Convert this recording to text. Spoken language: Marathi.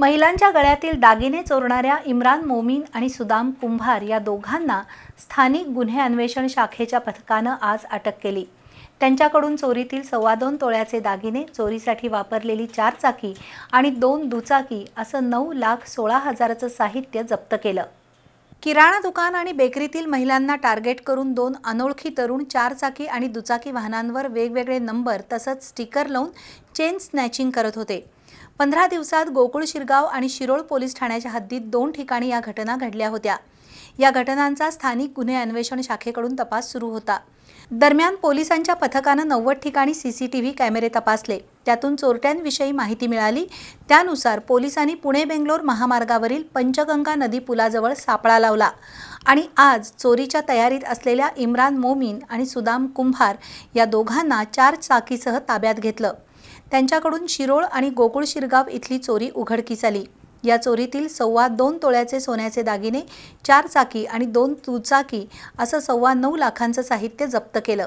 महिलांच्या गळ्यातील दागिने चोरणाऱ्या इम्रान मोमीन आणि सुदाम कुंभार या दोघांना स्थानिक गुन्हे अन्वेषण शाखेच्या पथकानं आज अटक केली. त्यांच्याकडून चोरीतील सव्वा दोन तोळ्याचे दागिने चोरीसाठी वापरलेली चार चाकी आणि दोन दुचाकी असं नऊ लाख सोळा हजाराचं साहित्य जप्त केलं. किराणा दुकान आणि बेकरीतील महिलांना टार्गेट करून दोन अनोळखी तरुण चारचाकी आणि दुचाकी वाहनांवर वेगवेगळे नंबर तसंच स्टिकर लावून चेन स्नॅचिंग करत होते. पंधरा दिवसात गोकुळ शिरगाव आणि शिरोळ पोलीस ठाण्याच्या हद्दीत दोन ठिकाणी या घटना घडल्या होत्या. या घटनांचा स्थानिक गुन्हे अन्वेषण शाखेकडून तपास सुरू होता. दरम्यान पोलिसांच्या पथकानं नव्वद ठिकाणी सीसीटीव्ही कॅमेरे तपासले. त्यातून चोरट्यांविषयी माहिती मिळाली. त्यानुसार पोलिसांनी पुणे बेंगलोर महामार्गावरील पंचगंगा नदी पुलाजवळ सापळा लावला आणि आज चोरीच्या तयारीत असलेल्या इम्रान मोमीन आणि सुदाम कुंभार या दोघांना चार चाकीसह ताब्यात घेतलं. त्यांच्याकडून शिरोळ आणि गोकुळ शिरगाव इथली चोरी उघडकीस आली. या चोरीतील सव्वा दोन तोळ्याचे सोन्याचे दागिने चार चाकी आणि दोन दुचाकी असं सव्वा नऊ लाखांचं साहित्य जप्त केलं.